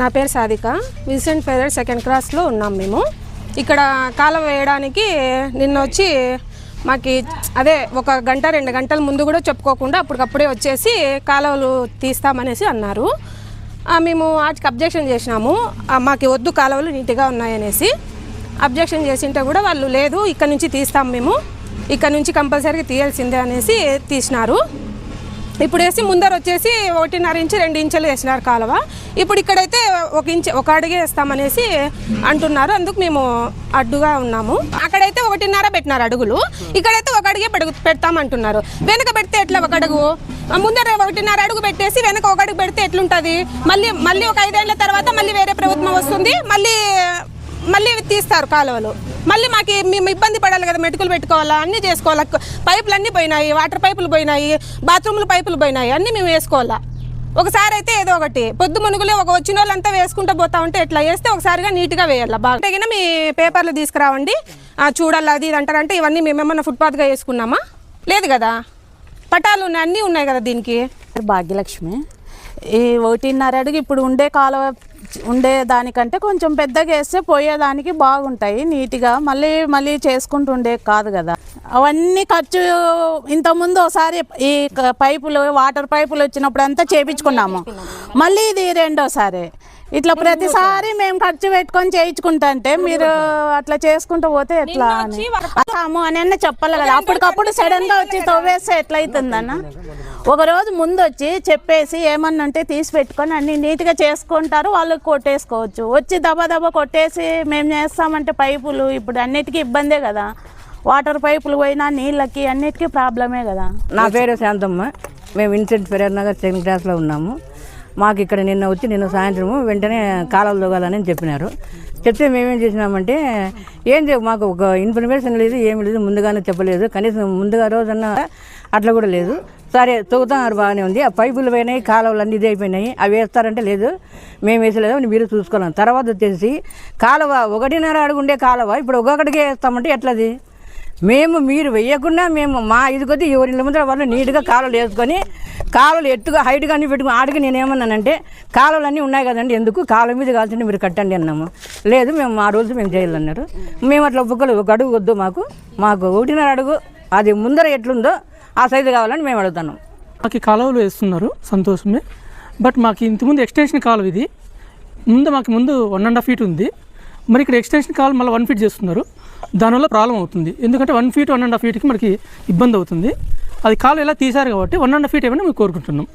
నా పేరు Sadhika. Vincent feather second క్రాస్లో ఉన్నాం మేము. ఇక్కడ కాలం వేయడానికి నిన్న వచ్చి మాకు అదే ఒక గంట రెండు గంటల ముందు కూడా చెప్పుకోకుండా అప్పటికప్పుడే వచ్చేసి కాలువలు తీస్తామనేసి అన్నారు. మేము వాటికి అబ్జెక్షన్ చేసినాము. మాకు వద్దు కాలువలు నీట్గా ఉన్నాయనేసి. అబ్జెక్షన్ చేసింటే కూడా వాళ్ళు లేదు ఇక్కడ నుంచి తీస్తాం మేము. ఇక్కడ నుంచి కంపల్సరీగా తీయాల్సిందే అనేసి తీసినారు. ఇప్పుడు వేసి ముందర వచ్చేసి ఒకటిన్నర ఇంచు రెండు ఇంచులు వేసినారు కాలువ. ఇప్పుడు ఇక్కడైతే ఒక ఇంచు ఒక అడుగే వేస్తామనేసి అంటున్నారు. అందుకు మేము అడ్డుగా ఉన్నాము. అక్కడైతే ఒకటిన్నర పెట్టినారు అడుగులు. ఇక్కడైతే ఒక అడిగే పెడుగు పెడతామంటున్నారు. వెనక పెడితే ఎట్లా ఒక అడుగు? ముందర ఒకటిన్నర అడుగు పెట్టేసి వెనక ఒక అడుగు పెడితే ఎట్లుంటుంది? మళ్ళీ మళ్ళీ ఒక ఐదేళ్ళ తర్వాత మళ్ళీ వేరే ప్రభుత్వం వస్తుంది. మళ్ళీ మళ్ళీ తీస్తారు కాలువలు. మళ్ళీ మాకు మేము ఇబ్బంది పడాలి కదా మెటుకులు పెట్టుకోవాలా అన్నీ చేసుకోవాలా. పైపులు అన్నీ పోయినాయి వాటర్ పైపులు పోయినాయి బాత్రూములు పైపులు పోయినాయి అన్నీ మేము వేసుకోవాలా. ఒకసారి అయితే ఏదో ఒకటి పొద్దు మునుగులే ఒక వచ్చిన వాళ్ళంతా వేసుకుంటూ పోతా ఉంటే ఎట్లా? వేస్తే ఒకసారిగా నీట్గా వేయాలి? బాగా తగిన మీ పేపర్లు తీసుకురావండి. చూడాలి అది ఇది అంటారంటే ఇవన్నీ మేమేమన్నా ఫుట్పాత్గా వేసుకున్నామా? లేదు కదా? పటాలు ఉన్నాయి అన్నీ ఉన్నాయి కదా దీనికి? భాగ్యలక్ష్మి ఈ ఒకటిన్నర అడుగు ఇప్పుడు ఉండే కాలువ ఉండే దానికంటే కొంచెం పెద్దగా వేస్తే పోయేదానికి బాగుంటాయి నీట్గా. మళ్ళీ మళ్ళీ చేసుకుంటుండే కాదు కదా. అవన్నీ ఖర్చు ఇంతకుముందు ఒకసారి ఈ క- పైపులు వాటర్ పైపులు వచ్చినప్పుడు అంతా చేపించుకున్నాము. మళ్ళీ ఇది రెండోసారి. ఇట్లా ప్రతిసారి మేము ఖర్చు పెట్టుకొని చేయించుకుంటా అంటే మీరు అట్లా చేసుకుంటూ పోతే ఎట్లా అని? అమ్ము అని అన్న చెప్పాలి కదా. అప్పటికప్పుడు సడన్గా వచ్చి తవ్వేస్తే ఎట్లా అవుతుందన్న ఒక రోజు ముందు వచ్చి చెప్పేసి ఏమన్నా ఉంటే తీసి పెట్టుకొని అన్ని నీట్గా చేసుకుంటారు. వాళ్ళు కొట్టేసుకోవచ్చు. వచ్చి దబా దబా కొట్టేసి మేము చేస్తామంటే పైపులు ఇప్పుడు అన్నిటికీ ఇబ్బందే కదా. వాటర్ పైపులు పోయినా నీళ్ళకి అన్నిటికీ ప్రాబ్లమే కదా. నా పేరు శాంతమ్మ. మేము విన్సెంట్ ఫెరర్ నగర్ సెకండ్ క్లాస్లో ఉన్నాము. మాకు ఇక్కడ నిన్న వచ్చి నిన్న సాయంత్రము వెంటనే కాలాలు దొగాలని చెప్పినారు. చెప్తే మేమేం చేసినామంటే ఏం చెప్పు మాకు ఒక ఇన్ఫర్మేషన్ లేదు ఏమి లేదు ముందుగానే చెప్పలేదు. కనీసం ముందుగా రోజన్నా అట్లా కూడా లేదు. సరే తొగుతున్నారు బాగానే ఉంది. ఆ పైపులు పోయినాయి కాలువలు అన్నీ ఇది అయిపోయినాయి. అవి వేస్తారంటే లేదు మేము వేసలేదు అని మీరు చూసుకోలేం తర్వాత వచ్చేసి కాలువ ఒకటిన్నర అడుగుండే కాలువ ఇప్పుడు ఒక్కొక్కడికే వేస్తామంటే ఎట్లది? మేము మీరు వెయ్యకుండా మేము మా ఇది కొద్దీ ఎవరి ముందర వాళ్ళు నీట్గా కాలువలు వేసుకొని కాలువలు ఎత్తుగా హైట్గా అన్ని పెట్టుకుని ఆడికి నేను ఏమన్నానంటే కాలువలు అన్నీ ఉన్నాయి కదండి ఎందుకు? కాలువ మీద కాల్చండి మీరు కట్టండి అన్నాము. లేదు మేము మా రోజు మేము చేయాలన్నారు మేము అట్లా ఒప్పుకోలేదు. ఒక అడుగు వద్దు మాకు. మాకు ఒకటిన్నర అడుగు. అది ముందర ఎట్లుందో ఆ సైజు కావాలని మేము అడుగుతున్నాం మాకు కాలువలు వేస్తున్నారు సంతోషమే. బట్ మాకు ఇంతకుముందు ఎక్స్టెన్షన్ కాలువ ఇది. ముందు మాకు ముందు వన్ అండ్ హాఫ్ ఫీట్ ఉంది. మరి ఇక్కడ ఎక్స్టెన్షన్ కాలువ మళ్ళీ వన్ ఫీట్ చేస్తున్నారు. దానివల్ల ప్రాబ్లం అవుతుంది. ఎందుకంటే one feet one and half ఫీట్కి మనకి ఇబ్బంది అవుతుంది. అది కాలు ఎలా తీశారు కాబట్టి వన్ అండ్ హాఫ్ ఫీట్ ఏమైనా మేము కోరుకుంటున్నాం.